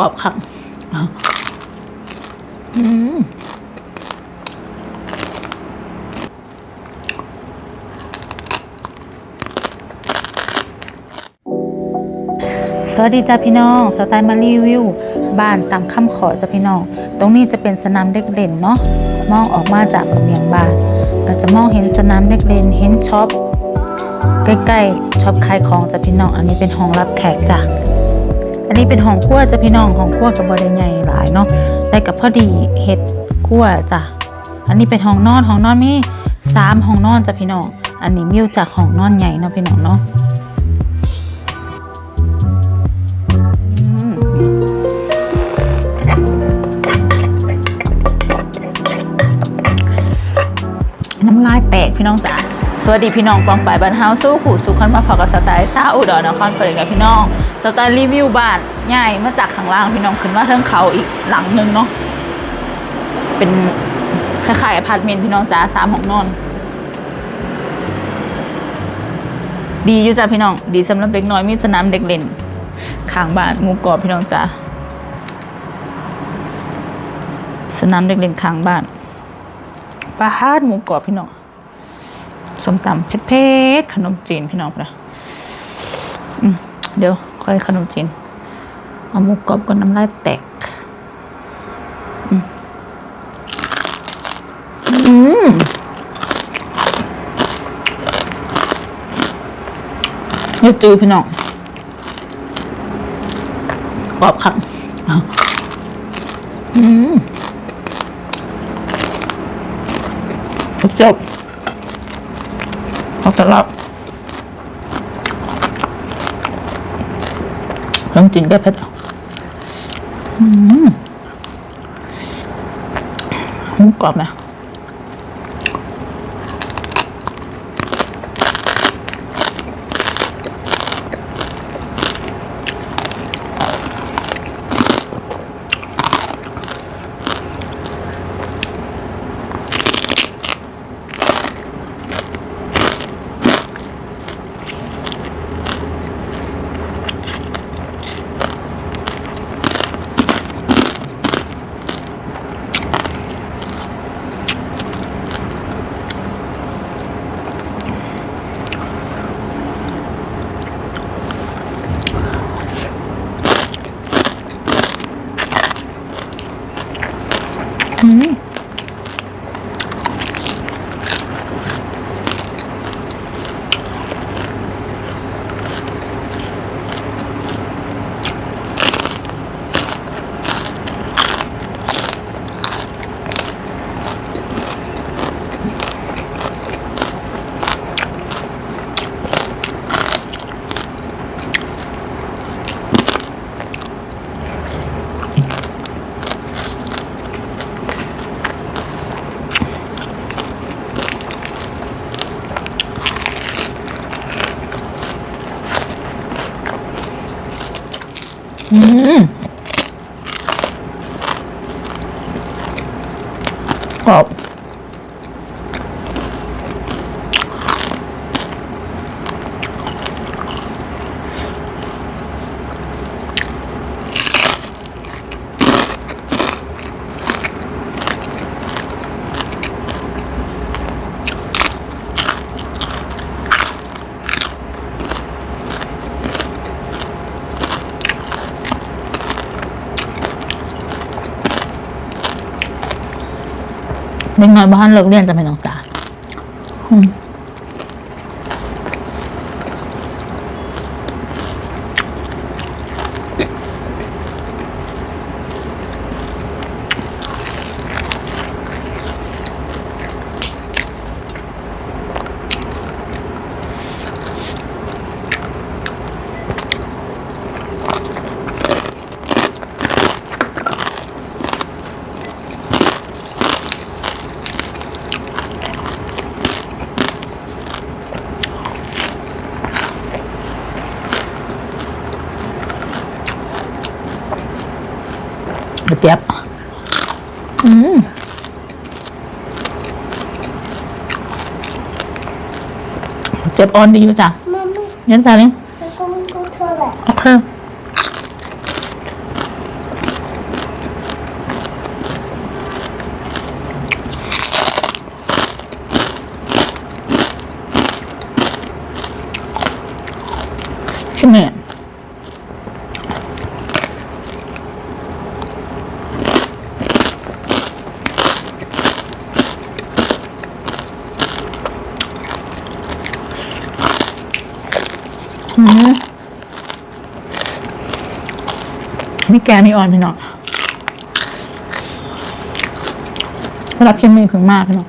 รอบครับอืมสวัสดีจ้าพี่น้องสไตล์มารีวิว บ้านตามคำขอจ้าพี่น้อง ตรงนี้จะเป็นสนามเด็กเล่นเนาะ มองออกมาจากระเบียงบ้านก็จะมองเห็นสนามเด็กเล่น เห็นช็อป ใกล้ๆช็อปขายของจ้ะพี่น้อง อันนี้เป็นห้องรับแขกจ้ะ อันนี้เป็นห้องครัวจ้ะพี่น้องห้องครัวกับบริใหญ่หลายเนาะแต่กับพอดีเฮ็ดครัวจ้ะอันนี้เป็นห้องนอนห้องนอนมีสามห้องนอนจ้ะพี่น้อง อันนี้มิวจากห้องนอนใหญ่เนาะพี่น้องเนาะน้ำลายแตกพี่น้องจ๋า สวัสดีพี่น้องปองปายบันเฮาสู้ขู่สุขันมาพอกับสไตล์ซาอุดรนครปฐมกับพี่น้องสไตล์รีวิวบ้านใหญ่มาจากข้างล่างพี่น้องขึ้นมาเทิงเขาอีกหลังหนึงเนาะเป็นคล้ายๆอพาร์ตเมนต์พี่น้องจ๋าสามห้องนอน ดีอยู่จ้ะพี่น้อง ดีสำหรับเด็กน้อยมีสนามเด็กเล่นข้างบ้านหมูกรอบพี่น้องจ๋าสนามเด็กเล่นข้างบ้านปลาฮาดหมูกรอบพี่น้อง ส้มตำเผ็ดๆขนมจีนพี่น้องนะเดี๋ยวค่อยขนมจีน เอาหมูกรอบก่อนน้ำลายแตกอืมนี่จือพี่น้องกรอบครับอืมจบ เอาตลับลองจินได้เผ็ดอืมหมูกรอบนะ อื เด็กน้อยบ้านเลิกเรียนจะไม่ต้องจ่ายอืม เจี๊ยบ อืมเจ็บอ่อนดีอยู่จ้ะ Mamma, ยันสาลิง jag kommer gå på toaletten. โอเค ชิมเนี่ย อืมมีแกมีอ่อนพี่น้องรับคิมมี่ถึงมากพี่น้อง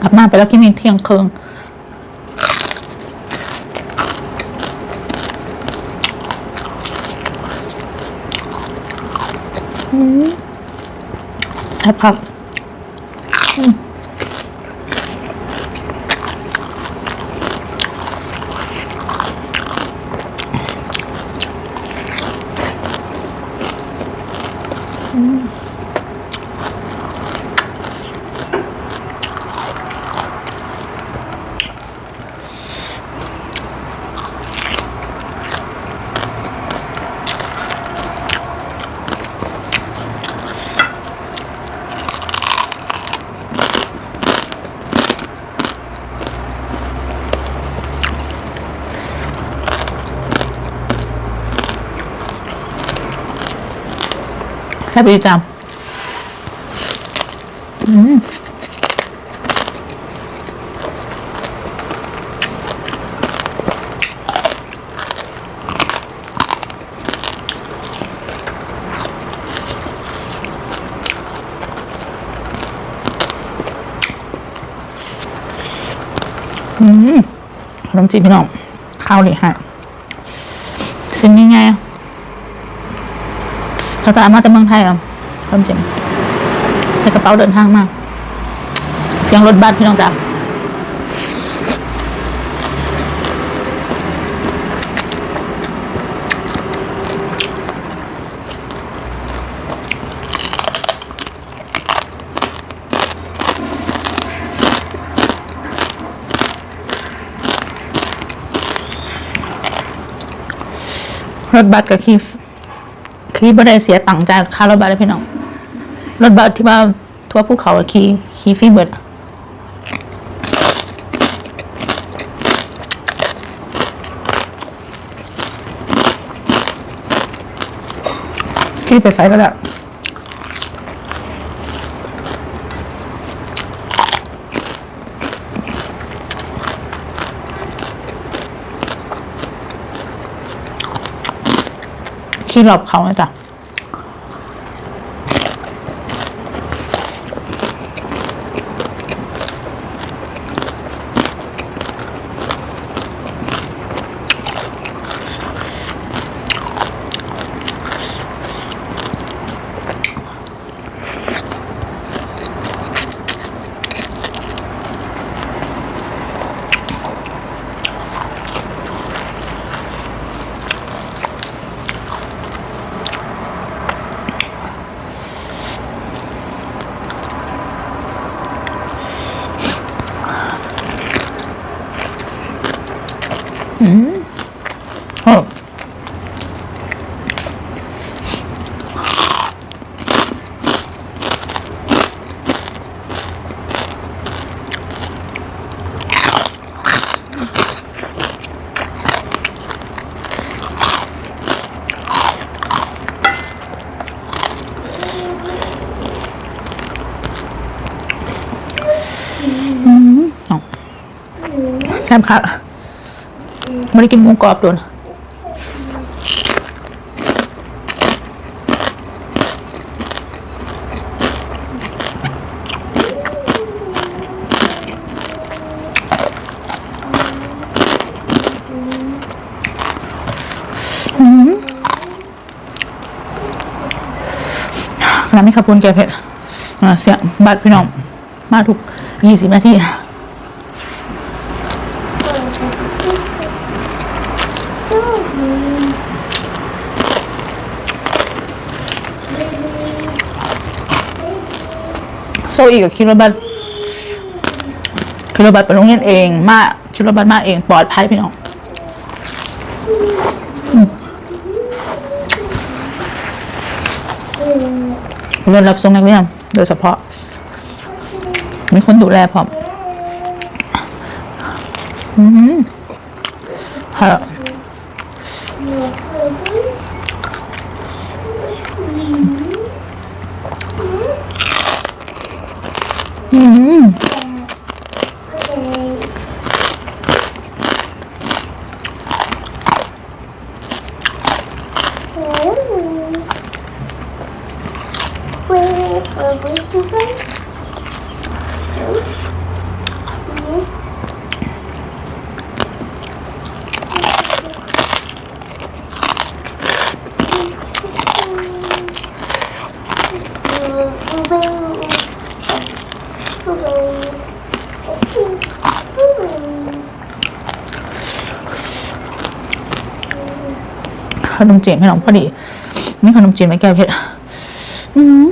กลับมาไปแล้วคิมมี่เที่ยงคืนใช่ครับ อื มใช่ไปจำอืมอืมขนมจีบพี่น้องข้าวเลยฮะสิ่งง่ายๆ เขาตามมาแต่เมืองไทยอะความจริงใส่กระเป๋าเดินทางมา เสียงรถบัสพี่น้องจ๋ารถบัสกับคีฟ ขี่บ่ได้เสียตังค์จากค่ารถบัสเลยพี่น้อง รถบัสที่ว่าทั่วภูเขาขี่ขี่ฟรีเบิดขี่ไปไสก็ได้ ขี่รอบเขานะจ้ะ โอ้เอาแซ่บค่ะไม่ได้กินหมูกรอบโดนน้ำไม่ขับพูนแกเผ็ดเสียงบัตรพี่น้อง มาทุกยี่สิบนาที โซอีกกับคิดรถบัตคิดรถบัตไปโรงเรียนเอง มาคิดรถบัตมาเองปลอดภัยพี่น้องเรียนรับส่งนักเรียนโดยเฉพาะ มีคนดูแลพร้อม อืมฮะ ขนมเจีนไหมน้องพอดี นี่ขนมเจีนไหมแก้วเพชรอืม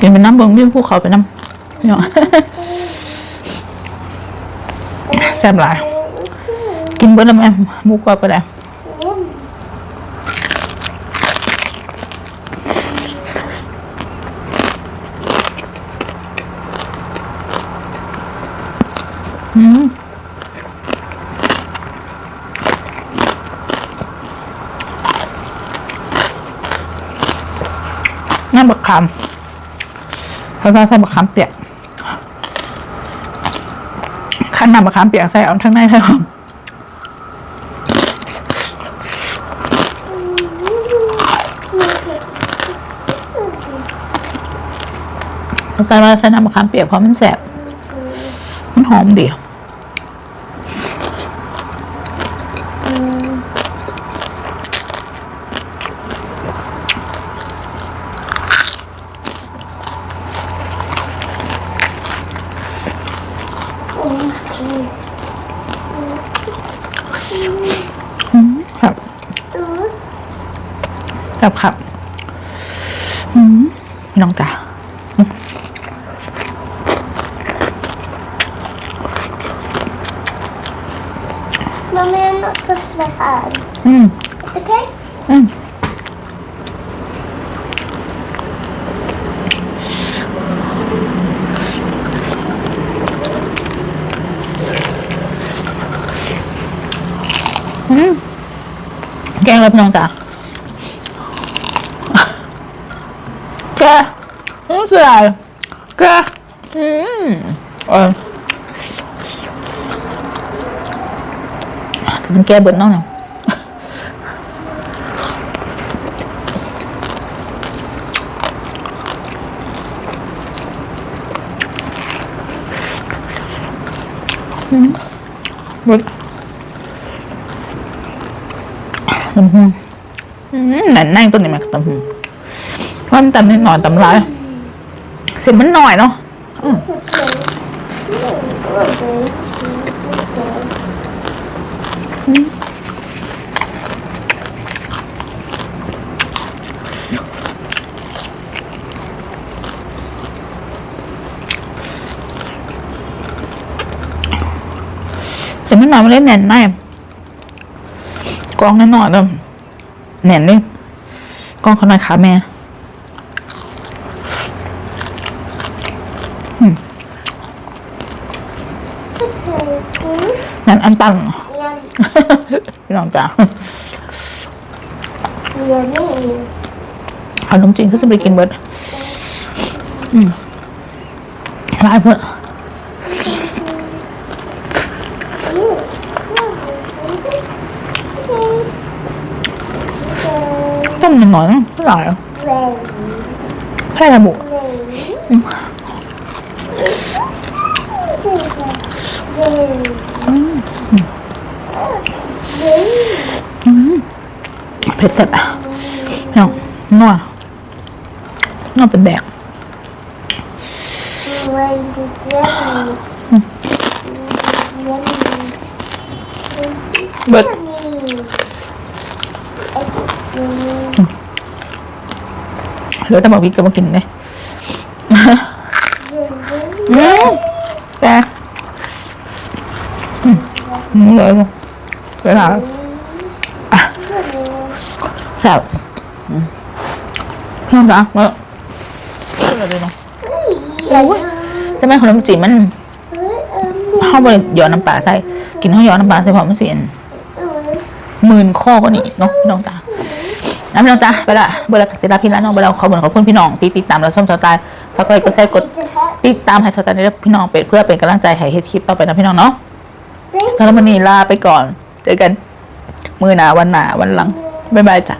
กินเป็นน้ำเบิ้งวิวภูเขาไปน้ำพี่น้องแซ่บหลาย กินเบิ้ลแล้วแม่หมูกรอบก็ได้อืมน้ำบักคำ เขาใส่บักคำเปียกขั้นนำบักคำเปียกใส่เอาทั้งในทั้งหอมแต่ว่าใส่น้ำบักคำเปียกเพราะมันแสบมันหอมดี ครับ ครับครับอืมพี่น้องจ๋า Mommy, I'm not touch my hand. อืม Okay? อืมอืมแกงเลยพี่น้องจ๋าแกอืม เสียดายแกอืมเออมันแกเบิดน้องเนี่ยหมดตำหูอืมแหน่นแน่งตัวนี้แม็กตำหูเพราะมันตำนิดหน่อยตำร้าย สียงมันหน่อยเนาะอืมเสียงมันหน่อยมันเล่นแน่นแน่กองนิดหน่อยเดิมแน่นนี่กองเขาหน่อยขาแม่ แหน่นอันตัน Yum. พี่น้องจ๋า Yummy. ขนมจีนก็จะไปกินเบิร์ดอืมลายเพื่อต้มนิดหน่อยนะไม่หลายหรอก Rain. แค่ระบุ เผ็ดเสร็จอะน้องนัวนัวเป็นแบก Rain is yummy. Yummy. เบิด Yummy. Yummy. เหลือแต่บอกพี่ก็มากินเลย Yummy. อืมแกอืมอืมเลยเวลาอะแซ่บอืม พี่น้องจ๋าเมื่อเมื่อเลยเนาะ Yummy. จะไม่ขนมจีบมันเข้าไปหยอดน้ำปลาใส่กินข้าวหยอดน้ำปลาใส่พร้อมมันเสียนหมื่นข้อก็นี่เนาะพี่น้องจ๋าน้ำพี่น้องจ๋าไปละเบอร์ละสิลาพี่ละน้องเบอร์เราขอบคุณขอบคุณพี่น้องที่ติดตามเราชมสไตล์ฝากกดไลค์กดแชร์กดติดตามให้สไตล์นี้พี่น้องเป็นเพื่อเป็นกำลังใจให้เฮ็ดคลิปต่อไปนะพี่น้องเนาะสำหรับวันนี้ลาไปก่อน เจอกัน มือหนาวันหนาวันหลังบ๊ายบายจ้ะ